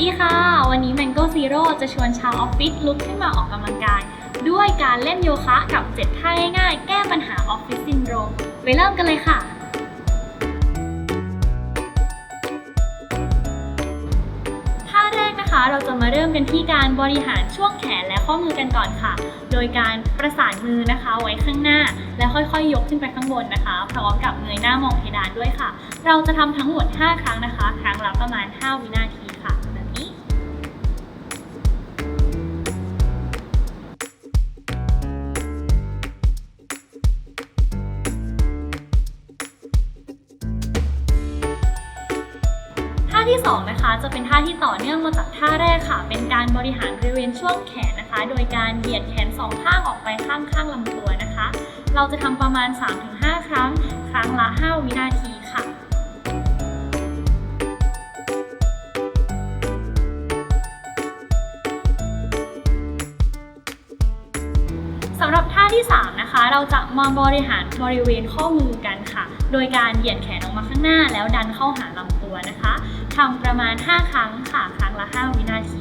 ดีค่ะ วันนี้ Mango Zero จะชวนชาวออฟฟิศลุกขึ้นมาออกกำลังกาย ด้วยการเล่นโยคะกับ 7 ท่าง่ายๆ แก้ปัญหาออฟฟิศซินโดรมไปเริ่มกันเลยค่ะ ท่าแรกนะคะเราจะมาเริ่มกันที่การบริหารช่วงแขนและข้อมือกันก่อนค่ะ โดยการประสานมือนะคะไว้ข้างหน้า แล้วค่อยๆ ยกขึ้นไปข้างบนนะคะ พร้อมกับเงยหน้ามองเพดานด้วยค่ะ เราจะทำทั้งหมด 5 ครั้งนะคะ ครั้งละประมาณ 5 วินาที ท่าที่ 2 นะคะ จะเป็นท่าที่ต่อเนื่องมาจากท่าแรกค่ะ เป็นการบริหารบริเวณช่วงแขนนะคะ โดยการเหยียดแขนสองข้างออกไปข้างข้างลำตัวนะคะ เราจะทำประมาณ 3-5 ครั้ง ครั้งละ 5 วินาที สำหรับท่าที่ 3 นะคะ เราจะมาบริหารบริเวณข้อมือกันค่ะ โดยการเหยียดแขนออกมาข้างหน้าแล้วดันเข้าหาลำตัวนะคะทำประมาณ 5 ครั้งค่ะ ครั้งละ 5 วินาที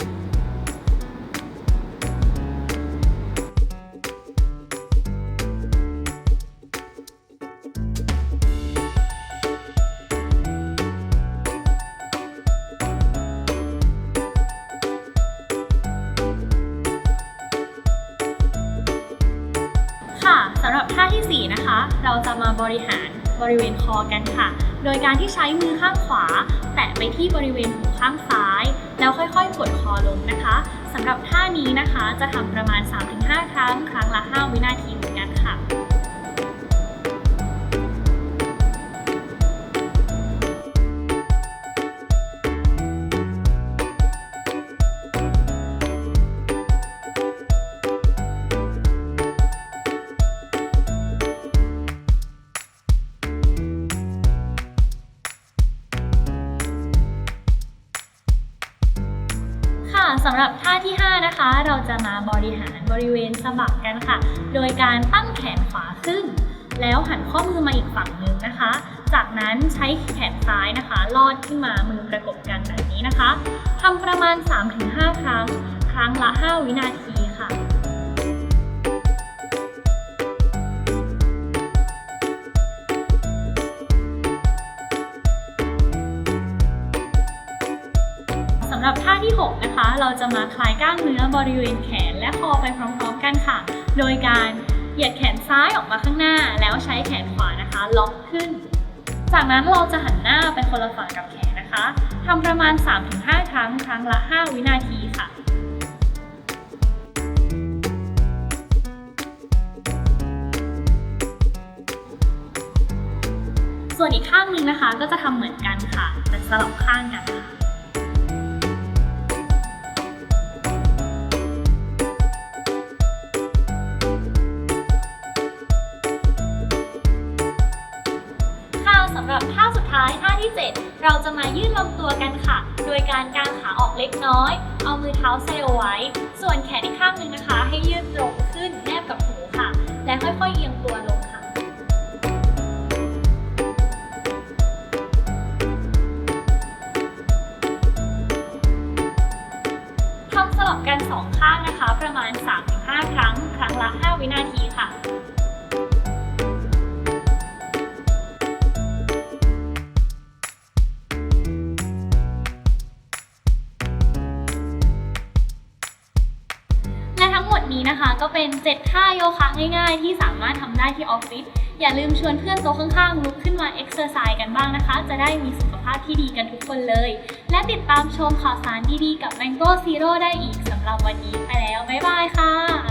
สำหรับท่าทีสี่ 4 นะคะ เราจะมาบริหารบริเวณคอกันค่ะ โดยการที่ใช้มือข้างขวา แตะไปที่บริเวณหูข้างซ้าย แล้วค่อยๆกดคอลงนะคะสำหรับท่านี้นะคะจะทำประมาณ 3-5 ครั้ง ครั้งละ 5 วินาทีเหมือนกันค่ะ สำหรับท่าที่ 5 นะคะ เราจะมาบริหารบริเวณสะบักกันค่ะ โดยการตั้งแขนขวาขึ้น แล้วหันข้อมือมาอีกฝั่งหนึ่งนะคะ จากนั้นใช้แขนซ้ายนะคะ ลอดขึ้นมามือประกบกันแบบนี้นะคะทำประมาณ 3-5 ครั้ง ครั้งละ 5 วินาทีค่ะำหรับท่าที่ 6 นะคะ เราจะมาคลายกล้ามเนื้อบริเวณแขนและคอไปพร้อมๆกันค่ะ โดยการเหยียดแขนซ้ายออกมาข้างหน้า แล้วใช้แขนขวานะคะ ล็อกขึ้น จากนั้นเราจะหันหน้าไปคนละฝั่งกับแขนนะคะทำประมาณ 3-5 ครั้งครั้งละ 5 วินาทีค่ะส่วนอีกข้างหนึงนะคะก็จะทำเหมือนกันค่ะ แต่สลับข้างกันค่ะ รับท่าสุดท้ายท่าที่ 7 เราจะมายืดลำตัวกันค่ะ โดยการกางขาออกเล็กน้อย เอามือเท้าเซลไว้ ส่วนแขนอีกข้างหนึ่งนะคะ ให้ยืดตรงขึ้นแนบกับหูค่ะ และค่อยๆเอียงตัวลงค่ะ ทำสลับกันสองข้างนะคะ ประมาณ 3-5 ครั้ง ครั้งละ 5 วินาทีค่ะ นี้นะคะ ก็เป็น 7 ท่าโยคะง่ายๆ ที่สามารถทำได้ที่ออฟฟิศอย่าลืมชวนเพื่อนโตข้างๆ ลุกขึ้นมาเอ็กซ์เซอร์ไซส์กันบ้างนะคะ จะได้มีสุขภาพที่ดีกันทุกคนเลย และติดตามชมข่าวสารดีๆ กับ Mango Zero ได้อีกสำหรับวันนี้ไปแล้ว บ๊ายบายค่ะ